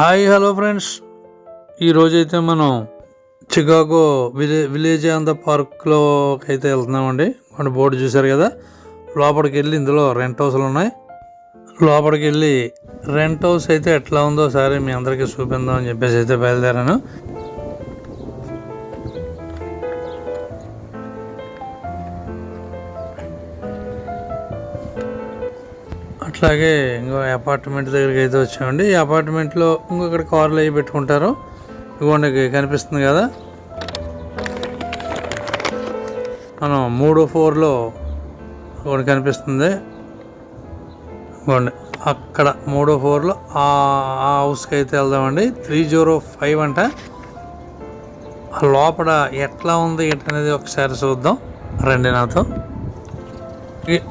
Hi hello friends. ఈరోజైతే మనం Chicago విలే విలేజ్ ఆంధ్ర పార్క్లోకి అయితే వెళ్తున్నామండి. మన బోర్డు చూశారు కదా? లోపలికి వెళ్ళి ఇందులో రెంట్ హౌస్లు ఉన్నాయి. లోపలికి వెళ్ళి రెంట్ హౌస్ అయితే ఎట్లా ఉందో సరే మీ అందరికీ చూపిందాం అని చెప్పేసి అయితే బయలుదేరాను. అట్లాగే ఇంకో అపార్ట్మెంట్ దగ్గరికి అయితే వచ్చామండి. ఈ అపార్ట్మెంట్లో ఇంకొకటి కార్లు అవి పెట్టుకుంటారు. ఇదిగోండి కనిపిస్తుంది కదా. మనం మూడో ఫోర్లో ఒకటి కనిపిస్తుంది. ఇవ్వండి అక్కడ మూడో ఫోర్లో ఆ హౌస్కి అయితే వెళ్దామండి. త్రీ జీరో ఫైవ్ అంట. ఆ లోపల ఎట్లా ఉంది ఏంటనేది ఒకసారి చూద్దాం. రండి నాతో.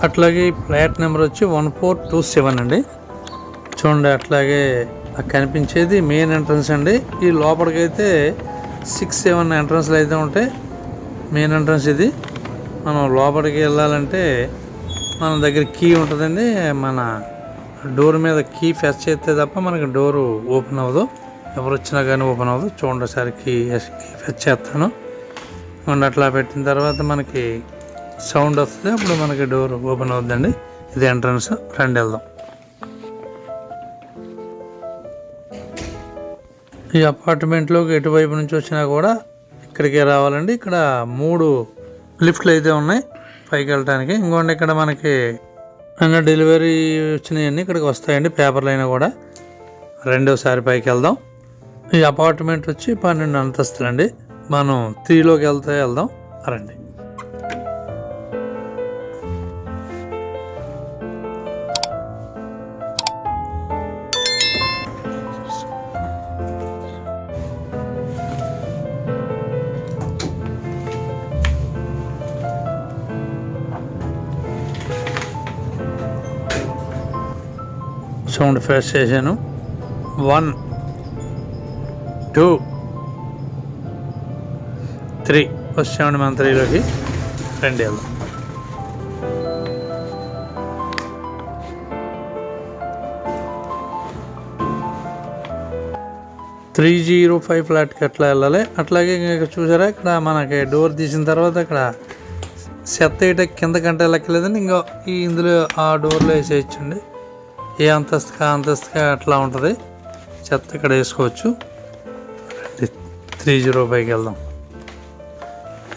అట్లాగే ఈ ఫ్లాట్ నెంబర్ వచ్చి వన్ ఫోర్ టూ సెవెన్ అండి. చూడండి అట్లాగే కనిపించేది మెయిన్ ఎంట్రన్స్ అండి. ఈ లోపలికైతే సిక్స్ సెవెన్ ఎంట్రన్స్లు అయితే ఉంటాయి. మెయిన్ ఎంట్రన్స్ ఇది. మనం లోపలికి వెళ్ళాలంటే మన దగ్గర కీ ఉంటుందండి. మన డోర్ మీద కీ ఫెస్ట్ చేస్తే తప్ప మనకి డోరు ఓపెన్ అవ్వదు. ఎవరు వచ్చినా కానీ ఓపెన్ అవ్వదు. చూడండి ఒకసారి కీ కీ ఫెస్ట్ చేస్తాను. చూడండి అట్లా పెట్టిన తర్వాత మనకి సౌండ్ వస్తుంది. అప్పుడు మనకి డోర్ ఓపెన్ అవుతుందండి. ఇది ఎంట్రన్స్. రండి వెళ్దాం. ఈ అపార్ట్మెంట్లోకి ఎటువైపు నుంచి వచ్చినా కూడా ఇక్కడికే రావాలండి. ఇక్కడ మూడు లిఫ్ట్లు అయితే ఉన్నాయి. పైకి వెళ్ళటానికి. ఇంకోండి ఇక్కడ మనకి అన్న డెలివరీ వచ్చినవన్నీ ఇక్కడికి వస్తాయండి. పేపర్లు అయినా కూడా. రెండోసారి పైకి వెళ్దాం. ఈ అపార్ట్మెంట్ వచ్చి పన్నెండు అంతస్తులండి. మనం త్రీలోకి వెళ్తే వెళ్దాం. రండి. సౌండ్ ఫేస్ చేశాను. వన్ టూ త్రీ వచ్చామండి మన త్రీలోకి రెండు వెళ్దాం త్రీ జీరో ఫైవ్ ఫ్లాట్కి అట్లా వెళ్ళాలి. అట్లాగే ఇంకా చూసారా? ఇక్కడ మనకి డోర్ తీసిన తర్వాత ఇక్కడ సెత్త ఇట కింద కంటే లెక్కలేదని ఇంకా ఈ ఇందులో ఆ డోర్లో వేసేయచ్చండి. ఏ అంతస్తుగా అంతస్తుగా అట్లా ఉంటుంది. చెత్త ఇక్కడ వేసుకోవచ్చు. త్రీ జీరో ఫైవ్కి వెళ్దాం.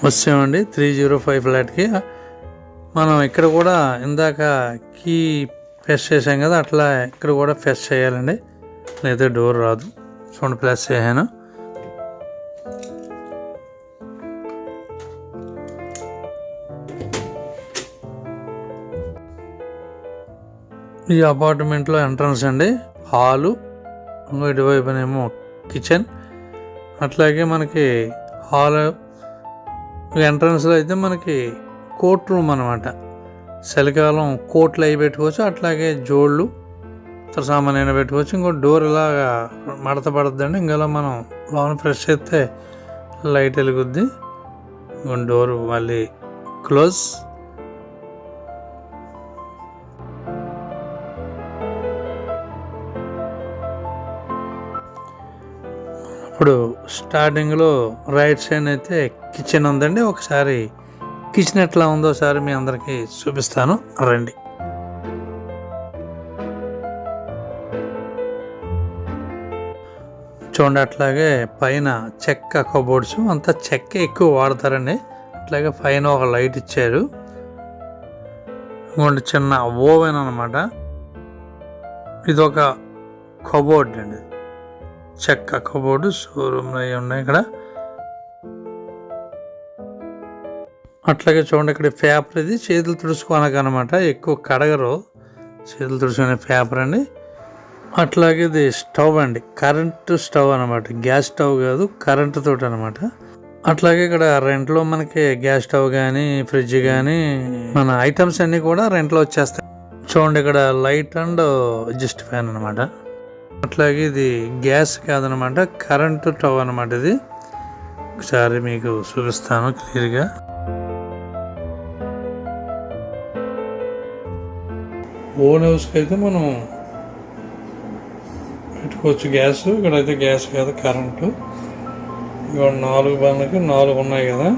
వచ్చామండి. త్రీ జీరో ఫైవ్ ఫ్లాట్కి. మనం ఇక్కడ కూడా ఇందాక కీ ప్రెస్ చేసాం కదా అట్లా ఇక్కడ కూడా ప్రెస్ చేయాలండి. లేదా డోర్ రాదు. చూడండి ప్రెస్ చేశాను. ఈ అపార్ట్మెంట్లో ఎంట్రన్స్ అండి. హాలు ఇటువైపునేమో కిచెన్. అట్లాగే మనకి హాల్ ఎంట్రన్స్లో అయితే మనకి కోర్ట్ రూమ్ అనమాట చలికాలం కోట్లు అవి పెట్టుకోవచ్చు అట్లాగే జోళ్ళు ఇతర సామాన్ అయినా పెట్టుకోవచ్చు. ఇంకో డోర్ ఇలాగా మడత పడద్దండి. ఇంకలా మనం లోన ఫ్రెష్ చేస్తే లైట్ వెలుగుద్ది. ఇంకో డోర్ మళ్ళీ క్లోజ్. ఇప్పుడు స్టార్టింగ్లో రైట్ సైడ్ అయితే కిచెన్ ఉందండి. ఒకసారి కిచెన్ ఎట్లా ఉందో ఒకసారి మీ అందరికీ చూపిస్తాను. రండి. చూడండి అట్లాగే పైన చెక్క కబోర్డ్స్ అంతా చెక్క ఎక్కువ వాడతారండి. అట్లాగే పైన ఒక లైట్ ఇచ్చారు. ఇంకోటి చిన్న ఓవెన్ అనమాట ఇది ఒక కబోర్డ్ అండి. చెక్క కబోర్డు షోరూమ్ అవి ఉన్నాయి ఇక్కడ. అట్లాగే చూడండి ఇక్కడ పేపర్ ఇది. చేతులు తుడుచుకోనక అనమాట ఎక్కువ కడగరు. చేతులు తుడుచుకునే పేపర్ అండి. అట్లాగే ఇది స్టవ్ అండి. కరెంటు స్టవ్ అనమాట. గ్యాస్ స్టవ్ కాదు కరెంటు తోటి అనమాట. అట్లాగే ఇక్కడ రెంట్లో మనకి గ్యాస్ స్టవ్ కానీ ఫ్రిడ్జ్ కానీ మన ఐటమ్స్ అన్నీ కూడా రెంట్లో వచ్చేస్తాయి. చూడండి ఇక్కడ లైట్ అండ్ అడ్జస్ట్ ఫ్యాన్ అనమాట. అట్లాగే ఇది గ్యాస్ కాదనమాట కరెంటు టవ్ అనమాట ఇది. ఒకసారి మీకు చూపిస్తాను క్లియర్గా. ఓన్ హౌస్కి అయితే మనం పెట్టుకోవచ్చు గ్యాస్ ఇక్కడైతే గ్యాస్ కాదు కరెంటు. ఇక్కడ నాలుగు బండ్లకి నాలుగు ఉన్నాయి కదా.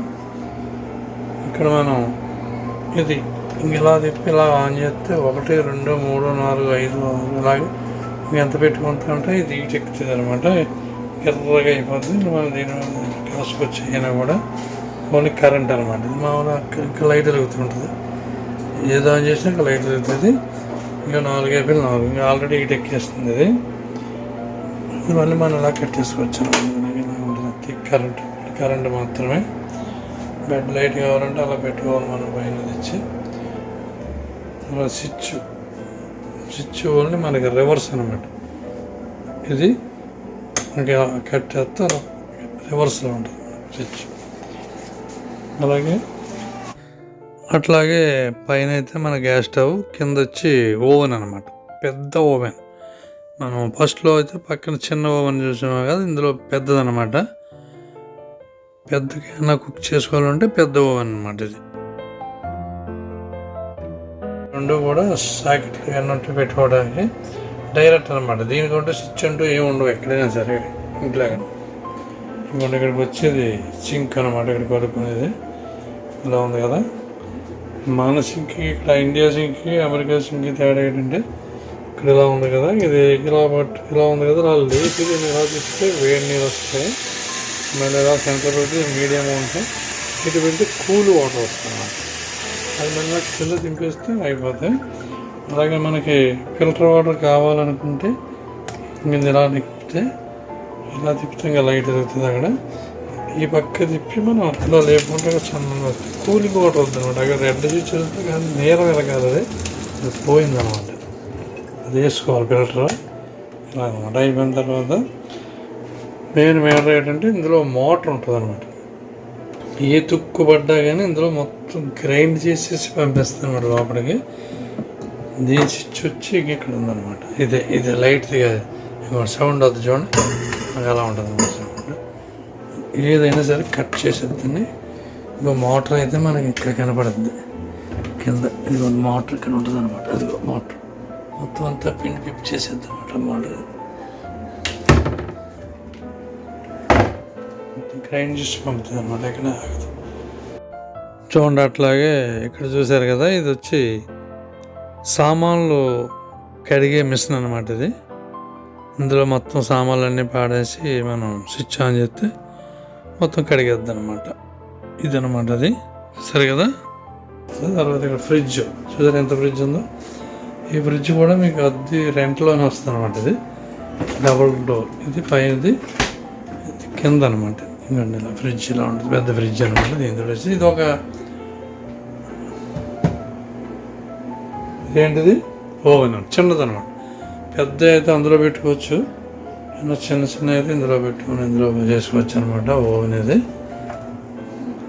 ఇక్కడ మనం ఇది ఇలా తిప్పి ఇలా ఆన్ చేస్తే ఒకటి రెండు మూడు నాలుగు ఐదు ఇలాగే ఇంక ఎంత పెట్టుకుంటుంటే ఇది ఇటు ఎక్కుతుంది అనమాట. ఎర్రగా అయిపోతుంది. మనం దీని మీద కాసుకొచ్చి అయినా కూడా ఓన్లీ కరెంట్ అనమాట. ఇది మామూలుగా ఇంకా లైట్ వెలుగుతుంటుంది ఏదో ఆన్ చేసినా ఇంకా లైట్ వెలుగుతుంది ఇంకా నాలుగు అయిపోయి నాలుగు. ఇంకా ఆల్రెడీ ఇటు ఎక్కేస్తుంది ఇది. మళ్ళీ మనం ఇలా కట్టేసుకోవచ్చు అనమాట. కరెంట్. కరెంట్ మాత్రమే. బెడ్ లైట్ కావాలంటే అలా పెట్టుకోవాలి మనం పైన తెచ్చి స్విచ్. స్విచ్ ఓన్లీ మనకి రివర్స్ అనమాట. ఇది ఇంకా కట్టేస్తారు రివర్స్లో ఉంటుంది. స్విచ్ అలాగే అట్లాగే పైన అయితే మన గ్యాస్ స్టవ్ కింద వచ్చి ఓవెన్ అనమాట. పెద్ద ఓవెన్ మనం ఫస్ట్లో అయితే పక్కన చిన్న ఓవెన్ చూసాము కదా ఇందులో పెద్దదనమాట. పెద్దగా కుక్ చేసుకోవాలంటే పెద్ద ఓవెన్ అనమాట ఇది. రెండు కూడా సాకెట్ అన్నట్టు పెట్టుకోవడానికి డైరెక్ట్ అనమాట దీనికంటే స్విచ్ అంటూ ఏమి ఉండవు ఎక్కడైనా సరే. ఇంట్లో ఇంకోటి ఇక్కడికి వచ్చేది సింక్ అనమాట ఇక్కడ కొనుక్కునేది. ఇలా ఉంది కదా. మన సింక్కి ఇక్కడ ఇండియా సింక్కి అమెరికా సింక్కి తేడా ఏంటంటే ఇక్కడ ఇలా ఉంది కదా. ఇది ఇలా పట్టు ఇలా ఉంది కదా. ఇలా లేపి దీన్ని ఇలా తీస్తే వేడి నీళ్ళు వస్తాయి. మళ్ళీ ఇలా సెంటర్ పెట్టి మీడియం ఉంటాయి ఇటు పెడితే కూల్ వాటర్ వస్తుంది అది మళ్ళీ కింద దింపేస్తే అయిపోతాయి. అలాగే మనకి ఫిల్టర్ వాటర్ కావాలనుకుంటే ఇంక ఇలా తిప్పితే ఇలా తిప్పితే ఇంకా లైట్ తిరుగుతుంది అక్కడ. ఈ పక్క తిప్పి మనం అట్లా లేకుండా చందంగా వస్తుంది కూలింగ్ వాటర్ వద్దు అక్కడ రెడ్ చూసి వెళ్తే కానీ నేల మీద అది. అది పోయిందనమాట అది వేసుకోవాలి ఫిల్టర్. ఇలా అనమాట అయిపోయిన తర్వాత మెయిన్ మ్యాటర్ ఏంటంటే ఇందులో మోటార్ ఉంటుంది అనమాట ఏ తుక్కు పడ్డా కానీ ఇందులో మొత్తం గ్రైండ్ చేసేసి పంపిస్తుంది అన్నమాట లోపలికి. దీని స్విచ్ వచ్చి ఇక్కడ ఉందన్నమాట. ఇదే ఇది లైట్ సౌండ్ వద్దు చూడండి. నాకు అలా ఉంటుంది అన్నమాట సౌండ్. ఏదైనా సరే కట్ చేసేద్దని. ఇంకో మోటార్ అయితే మనకి ఇక్కడ కనపడుద్ది. కింద ఇదిగో మోటార్ ఇక్కడ ఉంటుంది అనమాట అదిగో మోటార్. మొత్తం అంతా పిండి పిప్ చేసేద్ది అనమాట మోటార్. ట్రైన్ చేసి పంపుతుంది అనమాట ఎక్కడ ఆగదు. చూడండి అట్లాగే ఇక్కడ చూసారు కదా ఇది వచ్చి సామాన్లు కడిగే మిషన్ అనమాట ఇది. ఇందులో మొత్తం సామాన్లన్నీ పాడేసి మనం స్విచ్ ఆన్ చేస్తే మొత్తం కడిగేద్ది అనమాట ఇదనమాట అది. సరే కదా? తర్వాత ఇక్కడ ఫ్రిడ్జ్. చూసారు ఎంత ఫ్రిడ్జ్ ఉందో? ఈ ఫ్రిడ్జ్ కూడా మీకు అద్దె రెంట్లోనే వస్తుంది అనమాట ఇది. Double door. ఇది పైనది కింద అనమాట ఇంకండి ఇలా ఫ్రిడ్జ్ ఇలా ఉంటుంది పెద్ద ఫ్రిడ్జ్ అనమాట దీంతో వచ్చి ఇది ఒక ఇదేంటిది ఓవెన్ చిన్నది అనమాట పెద్ద అయితే అందులో పెట్టుకోవచ్చు ఏమన్నా చిన్న చిన్న అయితే ఇందులో పెట్టుకొని ఇందులో చేసుకోవచ్చు అనమాట ఓవెన్ ఇది.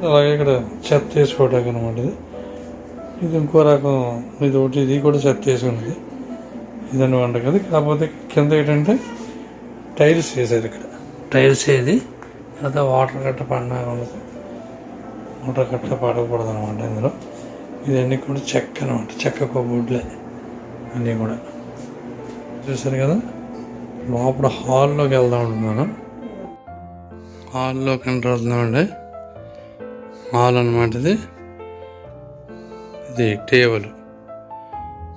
అలాగే ఇక్కడ చెత్త వేసుకోవడానికి అనమాట ఇది. ఇది ఇంకో రకం ఇది ఒకటి ఇది కూడా చెత్త వేసుకున్నది. ఇదని వంటకది కాకపోతే కింద ఏంటంటే టైల్స్ వేసారు ఇక్కడ. టైల్స్ ఏది? అదే వాటర్ కట్ట పడినా ఉండదు వాటర్ కట్ట పడకూడదు అనమాట ఇందులో ఇవన్నీ కూడా చెక్క అనమాట చెక్క కొబ్బుడ్లే అన్నీ కూడా. చూసారు కదా? లోపల హాల్లోకి వెళ్దాం మనం హాల్లోకి ఎంటర్ అవుతున్నామండి. హాల్ అనమాట ఇది. ఇది టేబుల్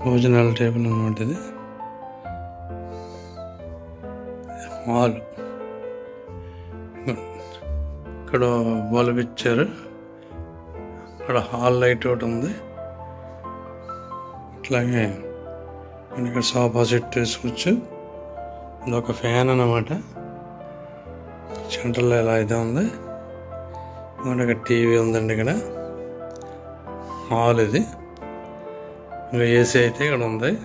భోజనాల టేబుల్ అనమాట ఇది. హాల్. ఇక్కడ బల్బ్ ఇచ్చారు. ఇక్కడ హాల్ లైట్ ఒకటి ఉంది. అట్లాగే ఇక్కడ సోఫా సెట్ వేసుకోవచ్చు. ఇది ఒక ఫ్యాన్ అన్నమాట. సెంటర్లో ఎలా అయితే ఉంది. ఇంకా ఇక్కడ టీవీ ఉందండి ఇక్కడ. హాల్ ఇది. ఇంకా ఏసీ అయితే ఇక్కడ ఉంది.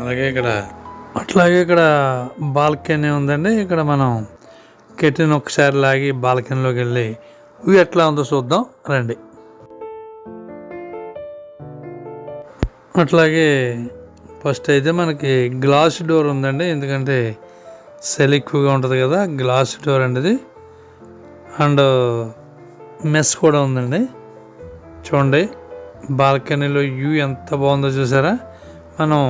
అలాగే ఇక్కడ అట్లాగే ఇక్కడ బాల్కనీ ఉందండి. ఇక్కడ మనం కెటిన్ ఒకసారి లాగి బాల్కనీలోకి వెళ్ళి ఇవి ఎట్లా ఉందో చూద్దాం రండి. అట్లాగే ఫస్ట్ అయితే మనకి గ్లాస్ డోర్ ఉందండి ఎందుకంటే సెల్ ఎక్కువగా ఉంటుంది కదా గ్లాస్ డోర్ అండి ఇది అండ్ మెస్ కూడా ఉందండి. చూడండి బాల్కనీలో వ్యూ ఎంత బాగుందో చూసారా? మనం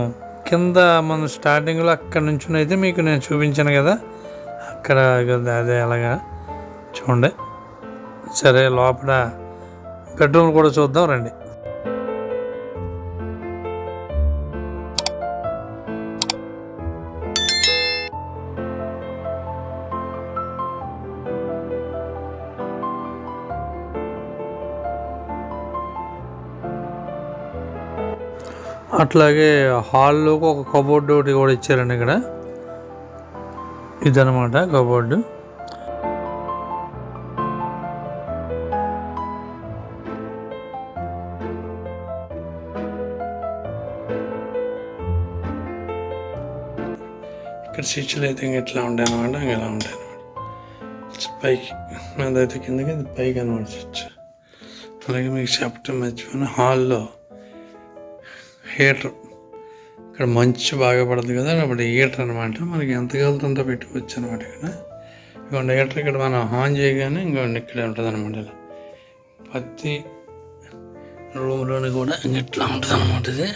కింద మనం స్టార్టింగ్లో అక్కడ నుంచి అయితే మీకు నేను చూపించాను కదా అక్కడ అదే అలాగా. చూడండి. సరే లోపల బెడ్రూమ్ కూడా చూద్దాం రండి. అట్లాగే హాల్లోకి ఒక కబోర్డ్ ఒకటి కూడా ఇచ్చారండి ఇక్కడ. ఇదనమాట కబోర్డు. ఇక్కడ స్విచ్లు అయితే ఇంక ఇట్లా ఉంటాయి అనమాట ఇంక ఇలా ఉంటాయి అనమాట పైకి అదైతే కిందకి అది పైకి అనమాట స్విచ్. అలాగే మీకు చెప్పటం మర్చిపోయిన హాల్లో హీటర్ ఇక్కడ మంచు బాగా పడుతుంది కదా అప్పుడు హీటర్ అనమాట మనకి ఎంత కలుతుందో పెట్టుకోవచ్చు అనమాట ఇక్కడ. ఇంకోండి హీటర్ ఇక్కడ మనం ఆన్ చేయగానే ఇంకోండి ఇక్కడే ఉంటుంది అనమాట ఇలా. ప్రతి రూమ్లోని కూడా ఇంక ఇట్లా ఉంటుంది అనమాట ఇది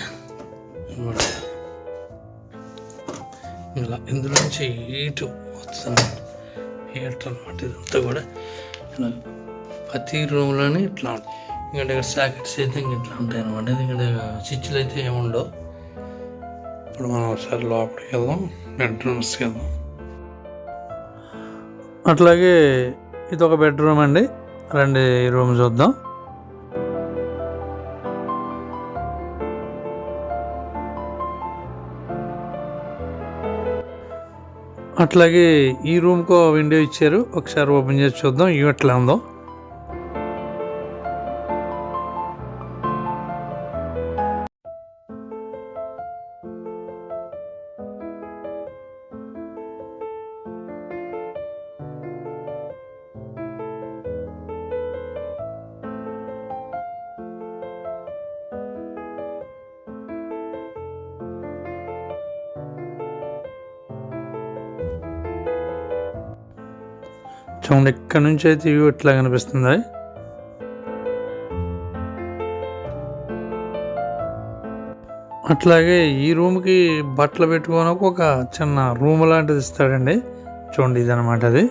ఇలా ఇందులో నుంచి హీట్ వస్తుంది హీటర్ అనమాట ఇదంతా కూడా. ఇలా ప్రతి రూమ్లోని ఇట్లా ఉంటుంది. ఇక్కడ సాకెట్స్ అయితే ఇంక ఇట్లా ఉంటాయి అనమాట ఎందుకంటే స్విచ్లు అయితే ఏముండవు. ఇప్పుడు మనం ఒకసారి లోపలికి వెళ్దాం బెడ్రూమ్స్కి వెళ్దాం. అట్లాగే ఇది ఒక బెడ్రూమ్ అండి. రండి ఈ రూమ్ చూద్దాం. అట్లాగే ఈ రూమ్కో విండో ఇచ్చారు. ఒకసారి ఓపెన్ చేసి చూద్దాం. ఇవి ఎట్లా ఉందో. చూడండి ఇక్కడ నుంచి అయితే వ్యూ ఎట్లా కనిపిస్తుంది? అట్లాగే ఈ రూమ్కి బట్టలు పెట్టుకోనకు ఒక చిన్న రూమ్ లాంటిది ఇస్తాడండి. చూడండి ఇది అది.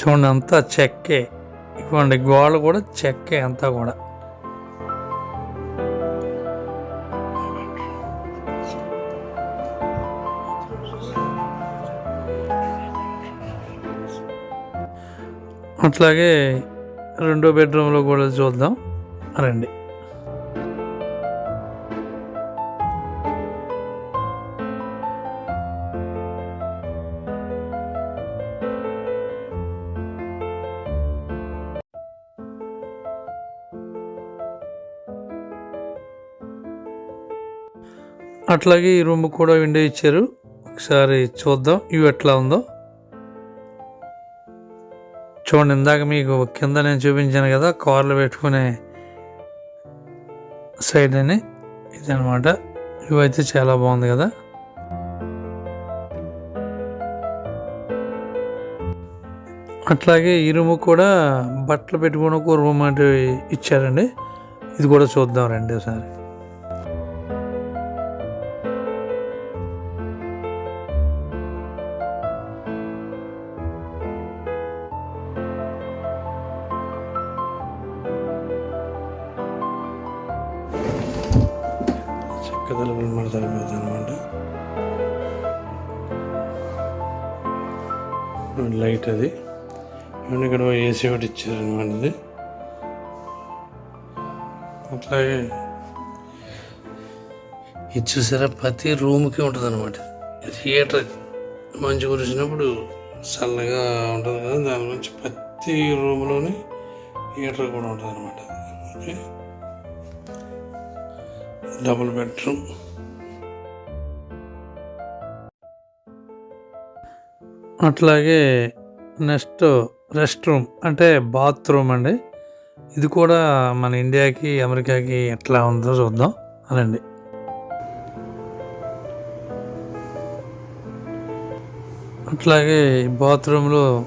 చూడండి అంతా చెక్కే. ఇవ్వండి గోడ కూడా చెక్కే అంతా కూడా. అట్లాగే రెండో బెడ్రూమ్లో కూడా చూద్దాం. రండి. అట్లాగే ఈ రూమ్ కూడా విండో ఇచ్చారు. ఒకసారి చూద్దాం. ఇవి ఎట్లా ఉందో. చూడండి ఇందాక మీకు కింద నేను చూపించాను కదా కార్లు పెట్టుకునే సైడ్ అని. ఇదనమాట ఇవైతే చాలా బాగుంది కదా. అట్లాగే ఈ రూమ్ కూడా బట్టలు పెట్టుకుని ఒక రూమ్ అంటే ఇచ్చారండి. ఇది కూడా చూద్దాం రండి ఒకసారి కథలు తలుపులు అనమాట లైట్ అది. అండ్ ఇక్కడ ఏసీ ఒకటి ఇచ్చారనమాట ఇది. అట్లాగే ఇది చూసారా? ప్రతి రూమ్కి ఉంటుంది అనమాట థియేటర్ హీటర్ మంచు కురిసినప్పుడు చల్లగా ఉంటుంది కదా దాని గురించి ప్రతి రూమ్లోని హీటర్ కూడా ఉంటుంది అనమాట ఓకే. Double bedroom. అట్లాగే నెక్స్ట్ రెస్ట్ రూమ్ అంటే బాత్రూమ్ అండి. ఇది కూడా మన ఇండియాకి అమెరికాకి ఎట్లా ఉందో చూద్దాం. అనండి. అట్లాగే ఈ బాత్రూంలో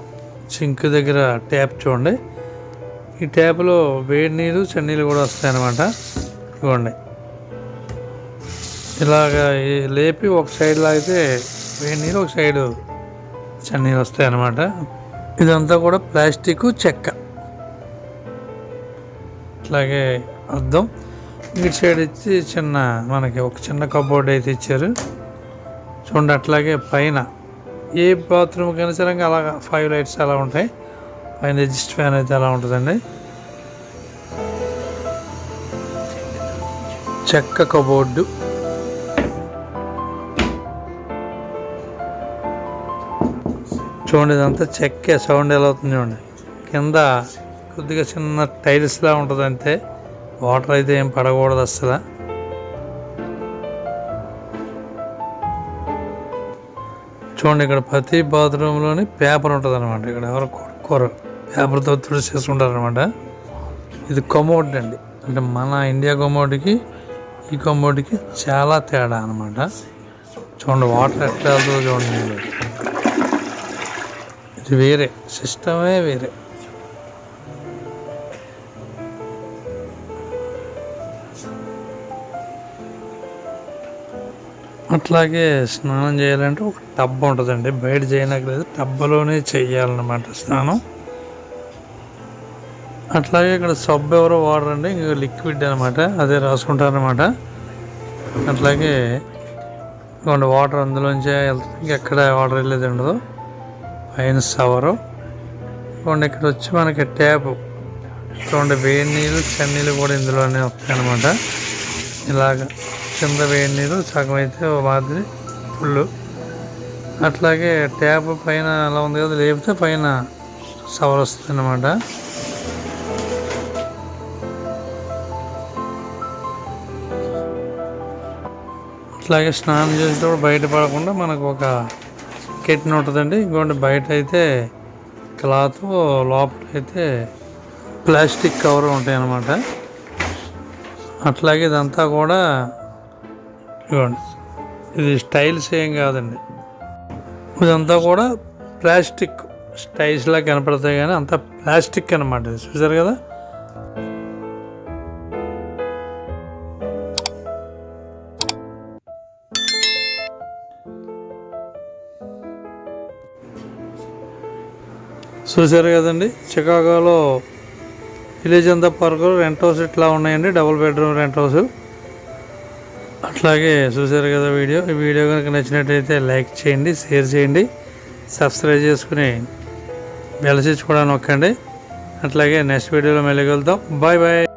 సింక్ దగ్గర ట్యాప్ చూడండి. ఈ ట్యాప్లో వేడి నీరు చన్నీళ్ళు కూడా వస్తాయి అన్నమాట ఇవ్వండి. ఇలాగా లేపి ఒక సైడ్ లాగితే వేడి నీళ్ళు ఒక సైడు చన్నీళ్ళు వస్తాయి అన్నమాట. ఇదంతా కూడా ప్లాస్టిక్ చెక్క. అట్లాగే అర్థం ఇటు సైడ్ ఇచ్చి చిన్న మనకి ఒక చిన్న కబోర్డ్ అయితే ఇచ్చారు. చూడండి అట్లాగే పైన ఏ బాత్రూమ్ కైనా సరే ఇంకా అలాగా ఫైవ్ లైట్స్ అలా ఉంటాయి. పైన రిజిస్ట్ ఫ్యాన్ అయితే అలా ఉంటుందండి. చెక్క కబోర్డు చూడండి ఇదంతా చెక్కే సౌండ్ ఎలా అవుతుంది చూడండి. కింద కొద్దిగా చిన్న టైల్స్లా ఉంటుంది అంతే. వాటర్ అయితే ఏం పడకూడదు అసలు చూడండి ఇక్కడ ప్రతి బాత్రూంలోని పేపర్ ఉంటుంది అనమాట ఇక్కడ ఎవరు కొడుకోరు పేపర్తో తుడిచేసుకుంటారు అనమాట ఇది కమోడ్ అండి. అంటే మన ఇండియా కమోడ్కి ఈ కమోడ్కి చాలా తేడా అనమాట చూడండి వాటర్ ఎట్లా వెళ్తుందో చూడండి. అది వేరే. సిస్టమే వేరే. అట్లాగే స్నానం చేయాలంటే ఒక టబ్ ఉంటుందండి. బయట చేయనక్కలేదు టబ్బలోనే చేయాలన్నమాట స్నానం. అట్లాగే ఇక్కడ సబ్బు ఎవరో వాటర్ అండి ఇంకా లిక్విడ్ అనమాట అదే రాసుకుంటారనమాట అట్లాగే వాటర్ అందులోంచే వెళ్తుంది ఇంకెక్కడ వాటర్ వెళ్ళేది ఉండదు పైన సవరు. ఇవ్వండి ఇక్కడ వచ్చి మనకి ట్యాప్. చూడండి వేడి నీళ్ళు చన్నీళ్ళు కూడా ఇందులోనే వస్తాయన్నమాట. ఇలాగ కింద వేడి నీళ్ళు సగం అయితే మాదిరి ఫుల్ అట్లాగే ట్యాప్ పైన అలా ఉంది కదా లేపితే పైన సవర్ వస్తుంది అనమాట అట్లాగే స్నానం చేసేటప్పుడు బయట పడకుండా మనకు ఒక కెట్టిన ఉంటుందండి. ఇంకోటి బయట అయితే క్లాత్ లోపల అయితే ప్లాస్టిక్ కవర్ ఉంటాయి అన్నమాట అట్లాగే ఇదంతా కూడా ఇవ్వండి ఇది స్టైల్స్ ఏం కాదండి. ఇదంతా కూడా ప్లాస్టిక్ స్టైల్స్లా కనపడతాయి కానీ అంతా ప్లాస్టిక్ అనమాట ఇది చూసారు కదా? చూసారు కదండి. చికాగోలో విలేజ్ అంతా పార్కులో రెంట్ హౌస్ ఇట్లా ఉన్నాయండి. Double bedroom rent house. అట్లాగే చూసారు కదా వీడియో. ఈ వీడియో కనుక నచ్చినట్టయితే లైక్ చేయండి షేర్ చేయండి సబ్స్క్రైబ్ చేసుకుని బెల్ కూడా నొక్కండి. అట్లాగే నెక్స్ట్ వీడియోలో మళ్ళీ కలుద్దాం. Bye bye.